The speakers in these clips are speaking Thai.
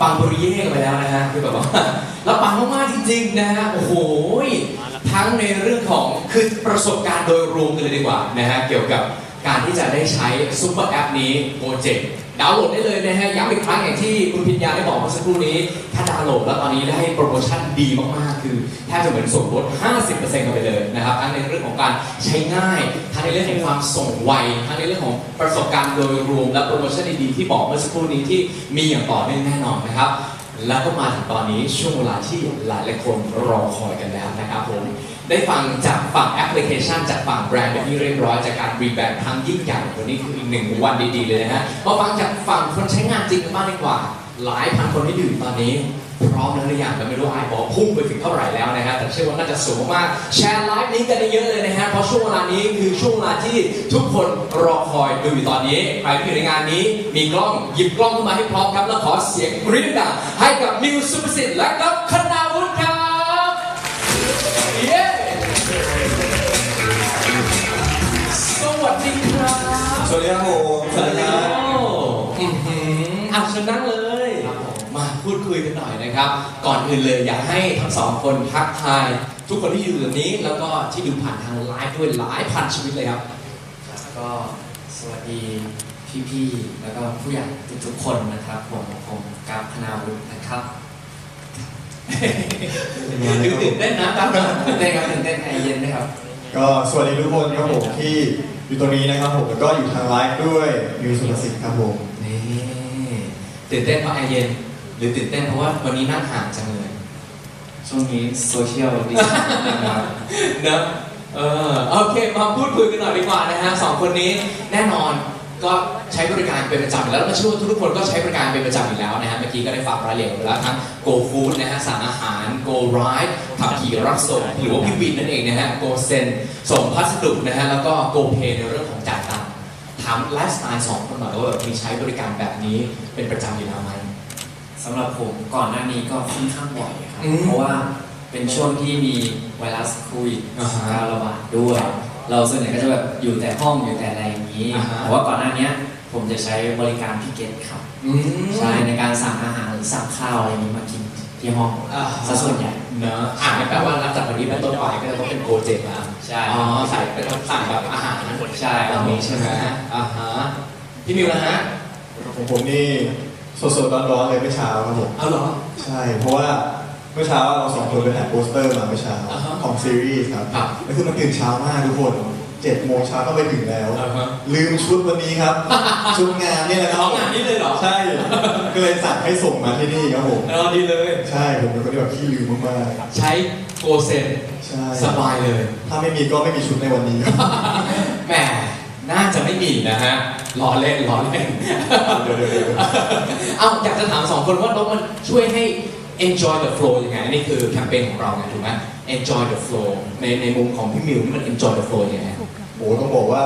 ปังบริเย่กันไปแล้วนะฮะคือแบบว่าแล้วปังมากๆจริงๆนะฮะโอ้โหทั้งในเรื่องของคือประสบการณ์โดยรวมกันเลยดีกว่านะฮะเกี่ยวกับการที่จะได้ใช้ซุปเปอร์แอปนี้โปรเจกต์ ดาวน์โหลดได้เลยนะฮะย้ำอีกครั้งอย่างที่คุณพิญญาได้บอกเมื่อสักครู่นี้ ถ้าดาวน์โหลดแล้วตอนนี้ได้โปรโมชั่นดีมากๆ คือแทบจะเหมือนส่วนลด 50%กันไปเลยนะครับทั้งในเรื่องของการใช้ง่ายทั้งในเรื่องของความส่งไวทั้งในเรื่องของประสบการณ์โดยรวมและโปรโมชั่นดีๆที่บอกเมื่อสักครู่นี้ที่มีอย่างต่อเนื่องแน่นอนนะครับ แล้วก็มาถึงตอนนี้ช่วงเวลาที่หลายหลายคนรอคอยกันแล้วนะครับผมได้ฟังจากฝั่งแอปพลิเคชัน จากฝั่งแบรนด์เป็นที่เรียบร้อยจากการรีแบรนด์ครั้งยิ่งใหญ่วันนี้คืออีกหนึ่งวันดีๆเลยนะฮะมาฟังจากฝั่งคนใช้งานจริงกันบ้างดีกว่า หลายพันคนที่ดื่มตอนนี้ พร้อมแล้วหรือยังแต่ไม่รู้ไอ้บอกพุ่งไปถึงเท่าไหร่แล้วนะครับแต่เชื่อว่าน่าจะสูงมากแชร์ไลฟ์นี้กันเยอะเลยนะฮะเพราะช่วงเวลานี้คือช่วงเวลาที่ทุกคนรอคอยดูอยู่ตอนนี้ใครที่อยู่ในงานนี้ มีกล้องหยิบกล้องขึ้นมาให้พร้อมครับแล้วขอเสียงกรี๊ดดังให้กับมิวสุภสิทธิ์และกับคณ คุยกันหน่อยนะครับ ก่อนอื่นเลยอยากให้ทั้งสองคนทักทาย ทุกคนที่อยู่ตรงนี้ แล้วก็ที่ดูผ่านทางไลฟ์ด้วยหลายพันชีวิตเลยครับครับก็สวัสดีพี่ๆแล้วก็ผู้ใหญ่ทุกๆคนนะครับผมผมกราฟคณาวุฒินะครับดูตื่นเต้นนะครับตื่นเต้นครับตื่นเต้นแอร์เย็นด้วยครับ ก็สวัสดีทุกคนครับผมที่อยู่ตรงนี้นะครับผมแล้วก็อยู่ทางไลฟ์ด้วยมิวสุภสิทธิ์ครับผมนี่ตื่นเต้นเพราะแอร์เย็น หรือตื่นเต้นเพราะว่าวันนี้นั่งห่างจังเลยช่วงนี้โซเชียลดิสนะครับเนอะเออโอเคมาพูดคุยกันหน่อยดีกว่านะฮะสองคนนี้แน่นอนก็ใช้บริการเป็นประจำแล้วแล้วก็เชื่อว่าทุกคนก็ใช้บริการเป็นประจำอยู่แล้วนะฮะเมื่อกี้ก็ได้ฝากรายละเอียดไปแล้วทั้ง Go Food นะฮะสั่งอาหาร Go Ride ขับขี่รับส่งหรือว่าพี่วินนั่นเองนะฮะ Go Send ส่งพัสดุนะฮะแล้วก็ Go Pay ในเรื่องของจ่ายตังค์ถามไลฟ์สไตล์สองคนหน่อยว่าแบบมีใช้บริการแบบนี้เป็นประจำอยู่แล้วไหมำหรับผมก่อนหน้านี้ก็ค่อนข้างบ่อยครับ อืมเพราะว่าเป็นช่วงที่มีไวรัสโควิดอ่าฮะการระบาดด้วย เราส่วนใหญ่ก็จะแบบอยู่แต่ห้องอยู่แต่อะไรอย่างนี้อ่าฮะ แต่ว่าก่อนหน้านี้ผมจะใช้บริการพี่เกตครับ อืมใช่ในการสั่งอาหารหรือสั่งข้าวอะไรอย่างนี้มากินที่ห้องอ่าซะส่วนใหญ่ เนอะอะงั้นแปลว่านับจากวันนี้เป็นต้นไปก็จะต้องเป็นโปรเจกต์แล้วใช่ อ๋อใส่เป็นสั่งแบบอาหารใช่ แบบนี้ใช่ไหมอ่าฮะพี่มิวนะฮะ ของผมนี่ สดๆร้อนๆเลยเมื่อเช้าครับผมเอาเหรอ ใช่ เพราะว่าเมื่อเช้าเราสองคนไปถ่ายโปสเตอร์มาเมื่อเช้าอ่าฮะของซีรีส์ครับครับแล้วคือมันตื่นเช้ามากทุกคนเจ็ดโมงเช้าก็ไปถึงแล้ว อ่าฮะ ลืมชุดวันนี้ครับ ชุดงานเนี่ยแหละครับเอางานนี้เลยเหรอใช่ก็เลยสั่งให้ส่งมาที่นี่ครับผมเออดีเลย ใช่ผมเป็นคนที่แบบขี้ลืมมากใช้โกเซนๆใช่สบายเลย ถ้าไม่มีก็ไม่มีชุดในวันนี้ แหม น่าจะไม่มีนะฮะล้อเล่นล้อเล่นเดี๋ยวเดี๋ยวเดี๋ยวเอ้าอยากจะถามสองคนว่าต้องมันช่วยให้ enjoy the flow ยังไงอันนี่คือแคมเปญของเราไงถูกไหม enjoy the flow ในในมุมของพี่มิวนี่มัน enjoy the flow ยังไงโอ้ต้องบอกว่า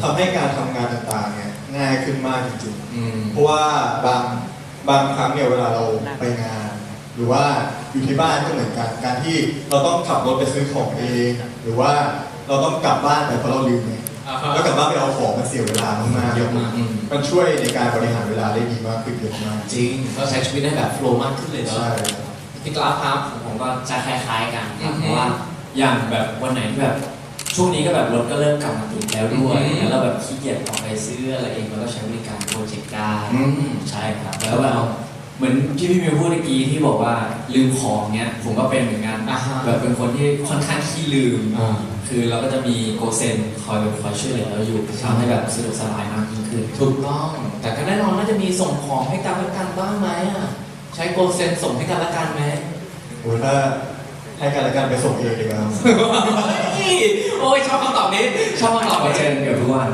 ทำให้การทำงานต่างๆเนี่ยง่ายขึ้นมากจริงอืม ๆ เพราะว่าบางบางครั้งเนี่ยเวลาเราไปงาน หรือว่าอยู่ที่บ้านก็เหมือนกัน การที่เราต้องขับรถไปซื้อของเอง หรือว่าเราต้องกลับบ้านไปเพราะเราลืมไงอ่าฮะ แล้วกลับบ้านไปเอาของมันเสียเวลามากๆเยอะมากอืมมันช่วยในการบริหารเวลาได้ดีมากขึ้นเยอะมากจริงเราใช้ชีวิตได้แบบโฟล์มากขึ้นเลยเนาะใช่พี่กราฟครับผมก็จะคล้ายๆกันคอืรับมเพราะว่าอย่างแบบวันไหนที่แบบช่วงนี้ก็แบบรถก็เริ่มกลับมาติดแล้วด้วยอืมแล้วเราแบบขี้เกียจออกไปซื้ออะไรเองเราก็ใช้บริการโปรเจกต์ได้อืมใช่ครับแล้วแบบ เหมือนที่พี่มิวพูดเมื่อกี้ที่บอกว่าลืมของเนี้ยผมก็เป็นเหมือนกันอ่าฮะ แบบเป็นคนที่ค่อนข้างขี้ลืม อ่า คือเราก็จะมีโกเซนคอยแบบคอยช่วยเหลือเราอยู่ทำให้แบบสะดวกสบายมากยิ่งขึ้น ถูกต้อง แต่ก็แน่นอนน่าจะมีส่งของให้กันและกันบ้างไหมอะ ใช้โกเซนส่งให้กันและกันไหม โอ้ยถ้า ให้กันและกันไปส่งเองดีกว่าครับเฮ้ยโอ้ยชอบคำตอบนี้ ชอบคำตอบก็นี้เจอกันเกือบทุกวัน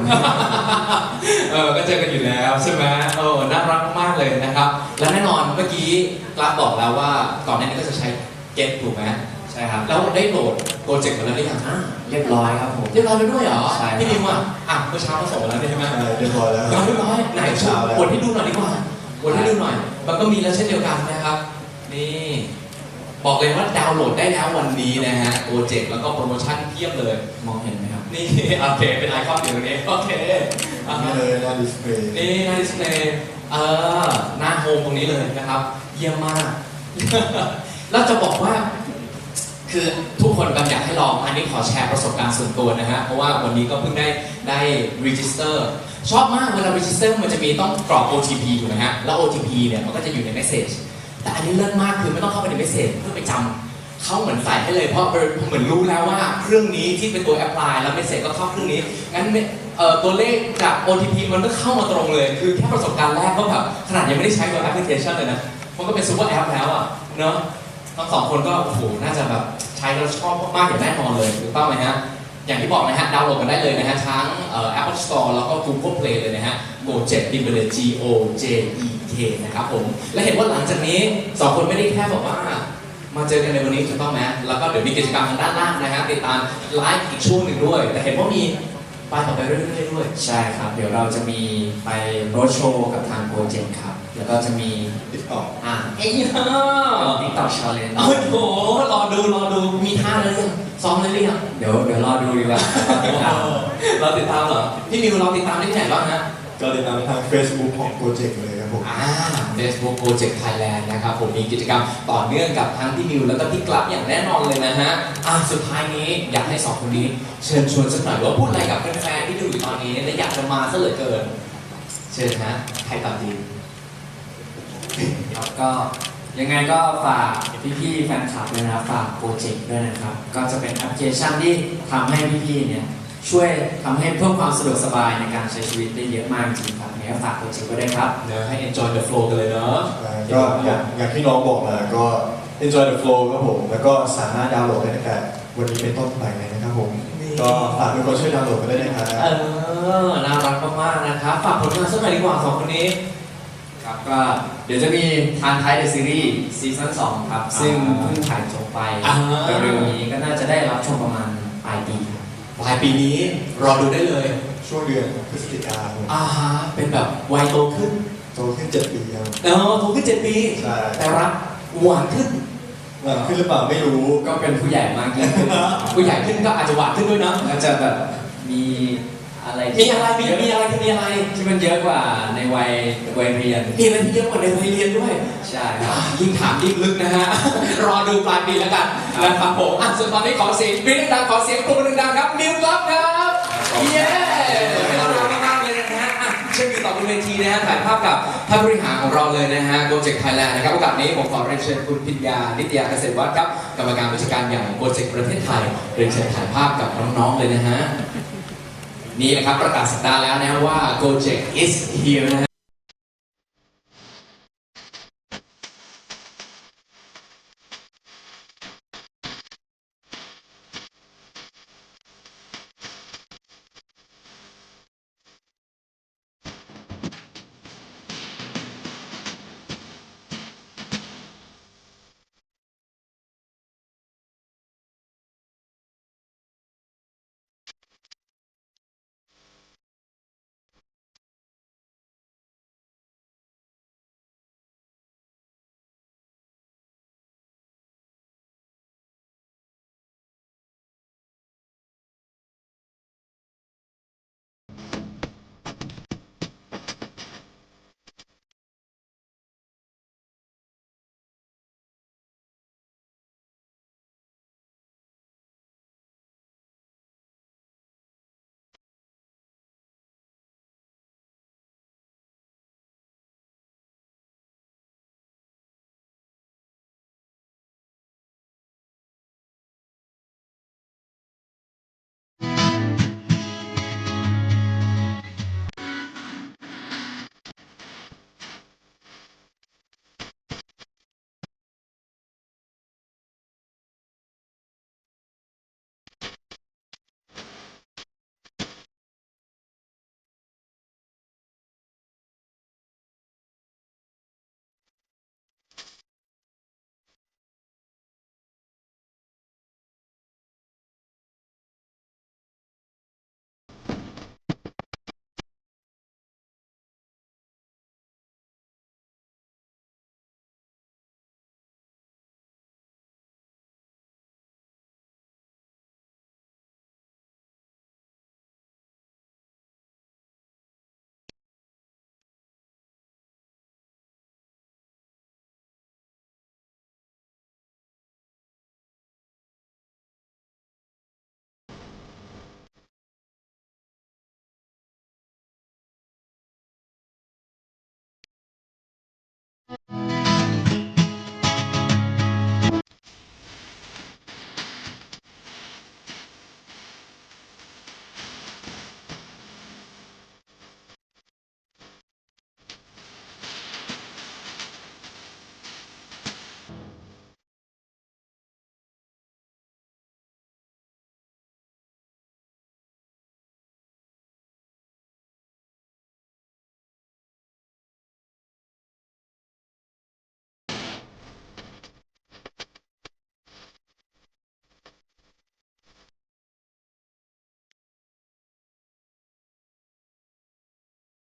เออ ก็เจอกันอยู่แล้วใช่ไหมเออ น่ารักมากเลยนะครับ และแน่นอนเมื่อกี้กราฟบอกแล้วว่าก่อนหน้านี้ก็จะใช้เก็ตถูกไหมใช่ครับ แล้วได้โหลดโปรเจกต์มาแล้วหรือยังอะเรียบร้อยครับผม เรียบร้อยแล้วด้วยเหรอใช่ครับพี่นิวอะ อะเมื่อเช้าก็ส่งมาแล้วใช่ไหมใช่เรียบร้อยแล้วเรียบร้อยไหนช่วยเช้าแล้วกดให้ดูหน่อยดีกว่า กดให้ดูหน่อย มันก็มีแล้วเช่นเดียวกันนะครับ นี่ บอกเลยว่าดาวน์โหลดได้แล้ววันนี้นะฮะโปรเจกต์แล้วก็โปรโมชั่นเพียบเลย มองเห็นไหมครับ นี่ โอเค เป็นไอคอนอยู่ตรงนี้ โอเคอะนี่เลยหน้าดิสเพลย์นี่หน้าดิสเพลย์เออหน้าโฮมตรงนี้เลยนะครับ เยี่ยมมาก แล้วจะบอกว่า คือทุกคนกำอยากให้ลอง อันนี้ขอแชร์ประสบการณ์ส่วนตัวนะฮะ เพราะว่าวันนี้ก็เพิ่งได้ได้ register ชอบมากเวลา register มันจะมีต้องกรอก OTP ถูกไหมฮะ แล้ว OTP เนี่ยมันก็จะอยู่ใน message แต่อันนี้เลิศมากคือไม่ต้องเข้าไปใน message เพื่อไปจำเขาเหมือนใส่ให้เลยเพราะเหมือนรู้แล้วว่าเครื่องนี้ที่เป็นตัว apply แล้ว message ก็เข้าเครื่องนี้งั้นเอ่อตัวเลขจาก OTP มันก็เข้ามาตรงเลย คือแค่ประสบการณ์แรกก็แบบขนาดยังไม่ได้ใช้ตัวแอปพลิเคชันเลยนะมันก็เป็นซูเปอร์แอปแล้วอะเนอะทั้งสองคนก็โอ้โหน่าจะแบบใช้แล้วชอบมากๆอย่างแน่นอนเลยถูกต้องไหมฮะ อย่างที่บอกนะฮะดาวน์โหลดกันได้เลยนะฮะทั้งเอ่อ Apple Store แล้วก็ Google Play เลยนะฮะ Go 7พิมพ์ไปเลย G O J E K นะครับผม และเห็นว่าหลังจากนี้สองคนไม่ได้แค่บอกว่ามาเจอกันในวันนี้ถูกต้องไหมแล้วก็เดี๋ยวมีกิจกรรมทางด้านล่างนะฮะติดตามไลฟ์อีกช่วงหนึ่งด้วย แต่เห็นว่ามีไปต่อไปเรื่อยๆด้วย ใช่ครับ เดี๋ยวเราจะมีไปโรดโชว์กับทางโปรเจกต์ครับ แล้วก็จะมีติดต่ออ่าเอ้ยฮ่าติ๊กต็อกชาเลนจ์โอ้โหรอดูรอดูมีท่าเลยยังซ้อมเลยหรือยังเดี๋ยวเดี๋ยวรอดูดีกว่าติดตามเราติดตามเหรอพี่มิวเราติดตามได้ที่ไหนบ้างฮะก็ติดตามทาง Facebook ของโปรเจกต์เลยครับผมอ่า Facebook Project Thailand นะครับผมมีกิจกรรมต่อเนื่องกับทั้งพี่มิวแล้วก็พี่กลับอย่างแน่นอนเลยนะฮะอะสุดท้ายนี้อยากให้สองคนนี้ เชิญชวนสักหน่อยว่าพูดอะไรกับแฟนๆที่ดูอยู่ตอนนี้และอยากจะมาซะเหลือเกิน เชิญฮะใครตอบดี ครับก็ยังไงก็ฝากพี่ๆแฟนคลับด้วยนะครับฝากโปรเจกต์ด้วยนะครับ ก็จะเป็นแอปพลิเคชันที่ทำให้พี่ๆเนี่ยช่วยทำให้เพิ่มความสะดวกสบายในการใช้ชีวิตได้เยอะมากจริงๆครับเนี่ยฝากโปรเจกต์ไว้ด้วยครับเนอะให้ enjoy the flow กันเลยเนอะก็อย่างอย่างที่น้องบอกมาก็ enjoy the flow ครับผม แล้วก็สามารถดาวน์โหลดได้ตั้งแต่วันนี้เป็นต้นไปเลยนะครับผม ก็ฝากทุกคนช่วยดาวน์โหลดกันได้วยนะครับเออน่ารักมากๆนะครับฝากผลงานสักหน่อยดีกว่าสองคนนี้ ครับก็เดี๋ยวจะมีทานไทยเดอะซีรีส์ซีซั่น2ครับ ซึ่งเพิ่งถ่ายจบไปอ่า เร็วๆนี้ก็น่าจะได้รับชมประมาณปลายปีครับ ปลายปีนี้รอดูได้เลยช่วงเดือนพฤศจิกายนอ่าฮะเป็นแบบวัยโตขึ้นโตขึ้นเจ็ดปีครับ เออโตขึ้นเจ็ดปี ใช่ แต่รักหวานขึ้นหลังขึ้นหรือเปล่าไม่รู้ ก็เป็นผู้ใหญ่มากยิ่งขึ้นผู้ใหญ่ขึ้นก็อาจจะหวานขึ้นด้วยนะก็จะแบบมี อะไรมีอะไรมีมีอะไรที่มีอะไรที่มันเยอะกว่าในวัยวัยเรียนมีอะไรที่เยอะกว่าในวัยเรียนด้วย ใช่ครับยิ่งถามยิ่งลึกนะฮะ รอดูปลายปีแล้วกันนะครับผมอะส่วนตอนนี้ขอเสียงกรี๊ดดังๆขอเสียงปรบมือดังๆครับมิวกลับครับเย้น่ารักมากๆเลยนะฮะอะเชิญอยู่ต่อบนเวทีนะฮะถ่ายภาพกับท่านบริหารของเราเลยนะฮะโปรเจกต์ไทยแลนด์นะครับโอกาสนี้ผมขอเรียนเชิญคุณพิญญานิตยาเกษตรวัฒน์ครับกรรมการผู้จัดการใหญ่โปรเจกต์ประเทศไทยเรียนเชิญถ่ายภาพกับน้องๆเลยนะฮะ นี่นะครับประกาศสัปดาห์แล้วนะว่า Gojek is here นะฮะ